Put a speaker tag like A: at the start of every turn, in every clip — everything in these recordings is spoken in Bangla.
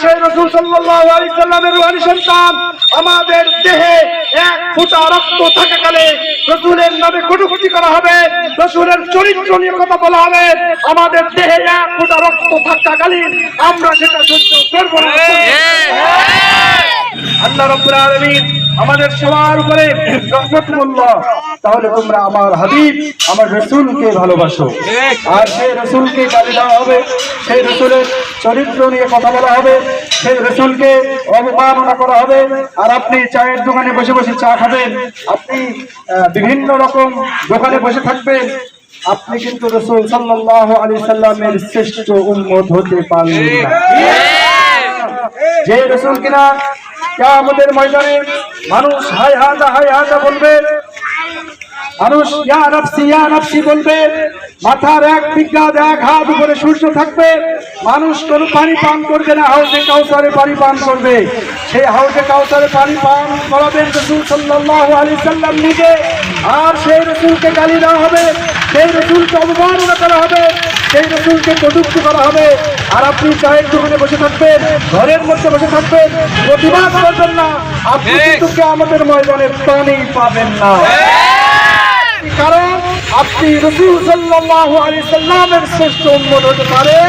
A: সেই রসুল সাল্লামের রুহানি সন্তান আমাদের দেহে এক ফুটা রক্ত থাকাকালে রসুলের নামে কটুকুটি করা হবে রসুলের চরিত্র নিয়ে কথা বলা হবে আমাদের দেহে এক ফুটা রক্ত থাকাকালীন আমরা সেটা সহ্য করব না। আল্লাহ রব্বুল আলামিন আমাদের সবার উপরে রহমত তাহলে তোমরা আমার হাবিব আমার রসুলকে ভালোবাসো। আর সেই রসুলকে গালি দেওয়া হবে সেই রসুলের চরিত্র নিয়ে কথা বলা হবে সেই রসুলকে অবমাননা করা হবে। আর আপনি চায়ের দোকানে বসে বসে চা খাবেন আপনি বিভিন্ন রকম দোকানে বসে থাকবেন আপনি কিন্তু রসুল সাল্লাল্লাহু আলাইহি সাল্লামের শ্রেষ্ঠ উম্মত হতে পারবেন না। যে রসুল কিনা আমাদের ময়দানে মানুষ হাই হাজা হাই হাজা বলবে। মানুষ, ইয়া নফসি, ইয়া বলবে। মাথার এক বিজ্ঞাত এক হাত উপরে সূর্য থাকবে। মানুষ কোনো পানি পান করবে না, হাউজে কাউসারে পানি পান করবে। সেই হাউজে কাউসারে পানি পান করাবেন রসুল সাল্লাল্লাহু আলাইহি সাল্লাম নিজে। আর সেই রসুলকে গালি দেওয়া হবে। সেই রসুলকে অবমাননা করা হবে সেই রসুলকে কটুক্তি করা হবে। আর আপনি চায়ের দোকানে বসে থাকবেন ঘরের মধ্যে বসে থাকবেন প্রতিবাদ করবেন না। আপনি কিন্তু আমাদের ময়দানে পানি পাবেন না। কারণ আপনি রসুল সাল্লাল্লাহু আলাইহি সাল্লামের শ্রেষ্ঠ উম্মত হতে পারেন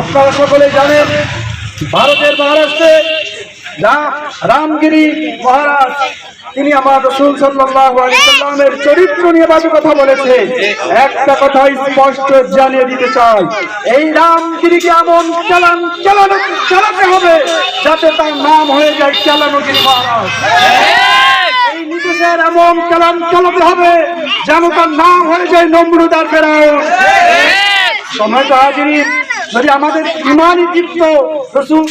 A: আপনারা সকলে জানেন ভারতের মহারাষ্ট্রে রামগিরি মহারাজ তিনি আমার রসুল সাল্লামের চরিত্র নিয়ে বাজে কথা বলেছে। একটা কথা স্পষ্ট জানিয়ে দিতে চাই। এই রামগিরিকে এমন চালান চালানো চালাতে হবে যাতে তার নাম হয়ে যায় চালানোগিরি মহারাজ। এই নির্দেশের এমন কালাম চালাতে হবে যেন তার নাম হয়ে যায় নমরুদার ফেরাউন। সময় তো হাজিরি। যদি আমাদের ইমানই দীপ্ত রসুল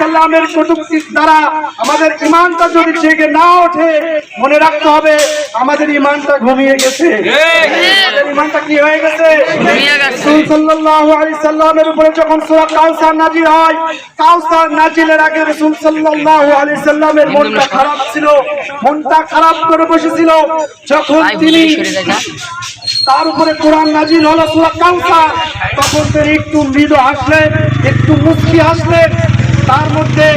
A: সাল্লামের কটুক্তির দ্বারা আমাদের ইমানটা যদি জেগে না ওঠে মনে রাখতে হবে আমাদের ইমানটা ঘুমিয়ে গেছে। ইমানটা কি হয়ে গেছে? রসুল সাল্লাল্লাহু আলাইহি সাল্লামের উপরে যখন সূরা কাউসার নাজিল হয় কাউসার নাজিলের আগে রাসূল সাল্লামের মনটা খারাপ ছিল মনটা খারাপ করে বসেছিল। যখন তিনি তার উপরে কোরআন নাজিল হলো সূরা কাউসার। তখন তিনি একটু মৃদু হাসলেন একটু মুক্তি হাসলেন তার মধ্যে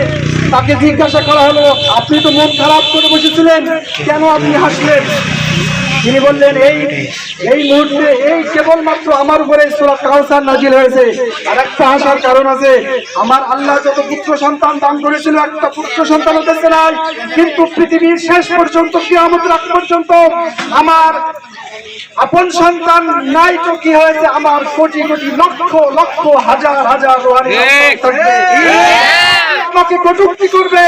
A: তাকে জিজ্ঞাসা করা হলো, আপনি তো মন খারাপ করে বসেছিলেন, কেন আপনি হাসলেন? তিনি বললেন, এই এই মুহূর্তে, এই কেবলমাত্র আমার উপরে সূরা কাউসার নাজিল হয়েছে। আর একটা হাসার কারণ আছে, আমার আল্লাহ যত পুত্র সন্তান দান করেছিল, একটা পুত্র সন্তান হতেছে নাই। কিন্তু পৃথিবীর শেষ পর্যন্ত কিয়ামত রাত পর্যন্ত আমার আপন সন্তান নাই তো কি হয়েছে? আমার কোটি কোটি লক্ষ লক্ষ হাজার হাজার। আমাকে কটুক্তি করবে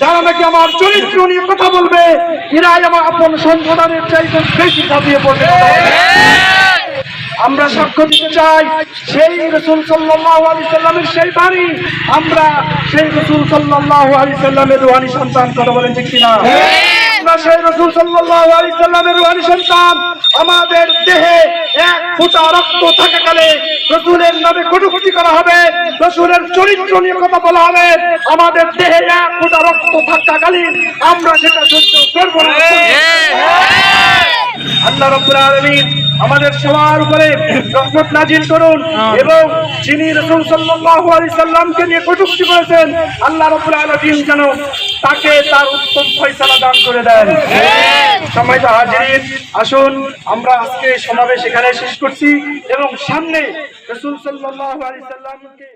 A: যারা নাকি আমার চরিত্র নিয়ে কথা বলবে এরাই আমার আপন সন্তানের চাইতে বেশি ছাপিয়ে পড়বে আমরা সাক্ষ্য দিতে চাই সেই রসুল সাল্লাল্লাহু আলাইহি সাল্লামের সেই বাড়ি আমরা সেই রসুল সাল্লাল্লাহু আলাইহি সাল্লামের রুহানি সন্তান কথা বলেন ঠিক কিনা? আমরা সেই রসুল সাল্লাল্লাহু আলাইহি সাল্লামের আমাদের দেহে এক ফুটা রক্ত থাকাকালে রসুলের নামে কটুকুটি করা হবে। রসুলের চরিত্র নিয়ে কথা বলা হবে। আমাদের দেহে এক ফুটা রক্ত থাকাকালীন আমরা সেটা সহ্য করব না। আল্লাহ রব্বুল আলামিন আমাদের সবার উপরে রহমত নাজিল করুন এবং যিনি রাসূল সাল্লাল্লাহু আলাইহি সাল্লামকে নিয়ে কটূক্তি করেছেন আল্লাহ রব্বুল আলামিন যেন তাকে তার উত্তম ফয়সালা দান করে দেন। সময় তো হাজির আসুন আমরা আজকে সমাবেশ এখানে শেষ করছি এবং সামনে রাসূল সাল্লাল্লাহু আলাইহি সাল্লামকে